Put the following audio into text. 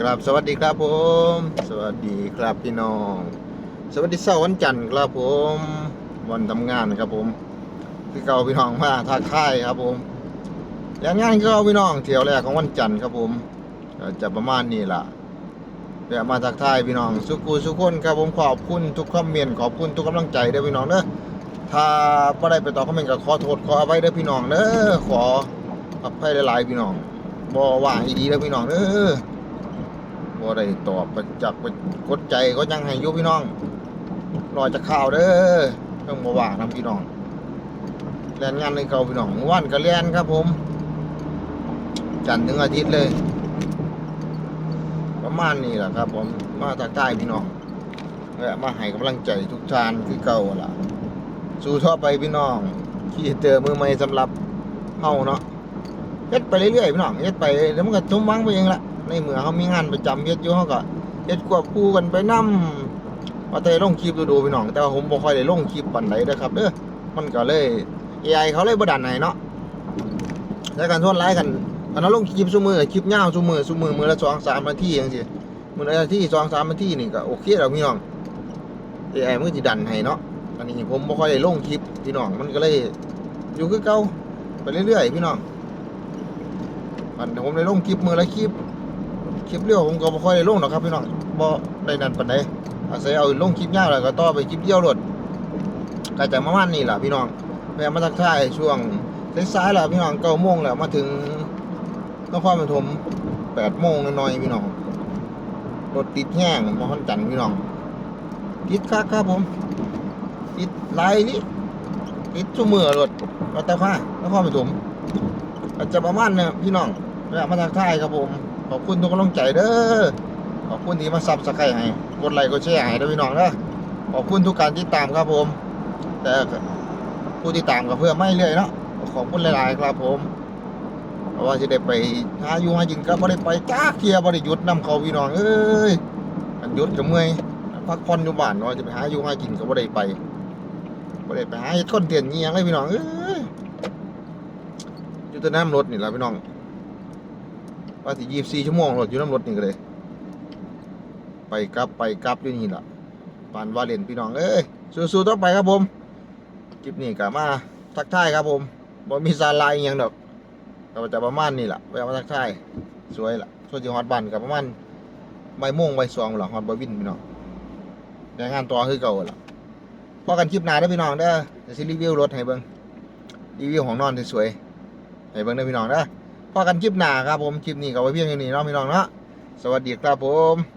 ครับสวัสดีครับผม สวัสดีครับพี่น้อง สวัสดีเสาร์วันจันทร์ครับผม วันทำงานครับผมคือเก่าพี่น้องมาทักทายครับผมแล้วงานก็พี่น้องเที่ยวแรกของวันจันทร์ครับผมจะประมาณนี้ล่ะแวะมาทักทายพี่น้องสุกูสุกคนครับผมขอบคุณทุกคอมเมนต์ขอบคุณทุกกำลังใจเด้อพี่น้องเด้อถ้าไม่ได้ไปตอบคอมเมนต์ก็ขอโทษขออภัยเด้อพี่น้องเด้อขออภัยหลายๆพี่น้องบ่ว่างอีดีเด้อพี่น้องเด้อ บ่ได้ตอบปจักไปกดใจก็ยังให้ยู่พี่น้องรอจะข่าวเด้อต้องบ่ว่างนํพี่น้องแล่นงานในเก่าพี่น้องเมื่อวันก็แล่นครับผม จันทร์ถึงอาทิตย์เลย ประมาณนี้แหละครับ ผมมาทักทายพี่น้องและมาให้กำลังใจทุกทานคือเก่าล่ะ สู้ทั่วไปพี่น้องที่เจอมือใหม่สำหรับเฮาเนาะเฮ็ดไปเรื่อยๆพี่น้องเฮ็ดไปแล้วมันก็สมวังไปเองละ ในเมื่อเขามีงานประจำเฮ็ดอยู่เขาก็เฮ็ดควบคู่กันไปนํว่าแต่ลงคลิปดูๆพี่น้อง แต่ว่าผมบ่ค่อยได้ลงคลิปปานใดเด้อครับเด้อมันก็เลย AI เขาเลยบ่ดันให้เนาะแล้วกันทวนไลฟ์กันอันนั้นลงคลิปซุมือคลิปยาวซุมือซุมือมือละ2 3นาทีจังซี่มื้อละนาที2 3นาทีนี่ก็โอเคแล้วพี่น้อง AI มันก็สิดันให้เนาะอันนี้ผมบ่ค่อยได้ลงคลิปพี่น้องมันก็เลยอยู่คือเก่าไปเรื่อยๆพี่น้องอันผมได้ลงคลิปมือละคลิป คลิปเร็วผมก็บ่ค่อยได้ลงหรอกครับพี่น้องบ่ได้นั่นปานใดอาศัยเอาลงคลิปยาวแล้วก็ต่อไปคลิปเดียวโลดก็จะประมาณนี้ล่ะพี่น้องแม่มาทักทายช่วงสายๆแล้วพี่น้อง9โมงแล้วมาถึงนครปฐม8โมงน่อยๆพี่น้องรถติดแห้งมาฮอนจันพี่น้องติดคักครับผมติดหลายนี่ติดชั่วมือรถรถแต่ฟ้านครปฐมก็จะประมาณนี้พี่น้องแม่มาทักทายครับผม ขอบคุณทุกกำลังใจเด้อขอบคุณที่มาซับสไครต์ให้กดไลค์กดแชร์ให้ด้อพี่น้องเด้อขอบคุณทุกการติดตามครับผม แต่ผู้ติดตามก็เพื่อไม่เรื่อยเนาะขอบคุณหลาย ๆ ครับผมเพราะว่าจะได้ไปหาอยู่หากินก็บ่ได้ไปจ้าเทียบ่ได้หยุดนำเขาพี่น้องเอ้ยอันหยุดก็เมื่อยพักผ่อนอยู่บ้านเนาะจะไปหาอยู่หากินก็บ่ได้ไปบ่ได้ไปหาเฮ็ดคอนเทนต์อีหยังเลยพี่น้องเอ้ยอยู่แต่น้ำรถนี่ล่ะพี่น้อง ว่าสิยี่สี่ชั่วโมงรถอยู่น้ำรถนี่ก็เลย ไปกลับไปกลับอยู่นี่ล่ะปานว่าเลนพี่น้องเอ้ยสู้ๆต่อไปครับผมคลิปนี้ก็มาทักทายครับผมบ่มีสาระอีหยังดอกก็จะประมาณนี้ล่ะไปเอามาทักทายสวยล่ะส่วนที่ฮอดบ้านก็ประมาณบ่ายโมงบ่ายสองล่ะฮอดบ่วินพี่น้องแต่งานต่อคือเก่าล่ะพอกันคลิปหน้าเด้พี่น้องเด้อจะรีวิวรถให้เบิ่งรีวิวของนอนสวยๆให้เบิ่งเด้พี่น้องเด้อ พอกันคลิปหน้าครับผมคลิปนี้ก็ไว้เพียงเท่านี้เนาะพี่น้องเนาะสวัสดีครับผม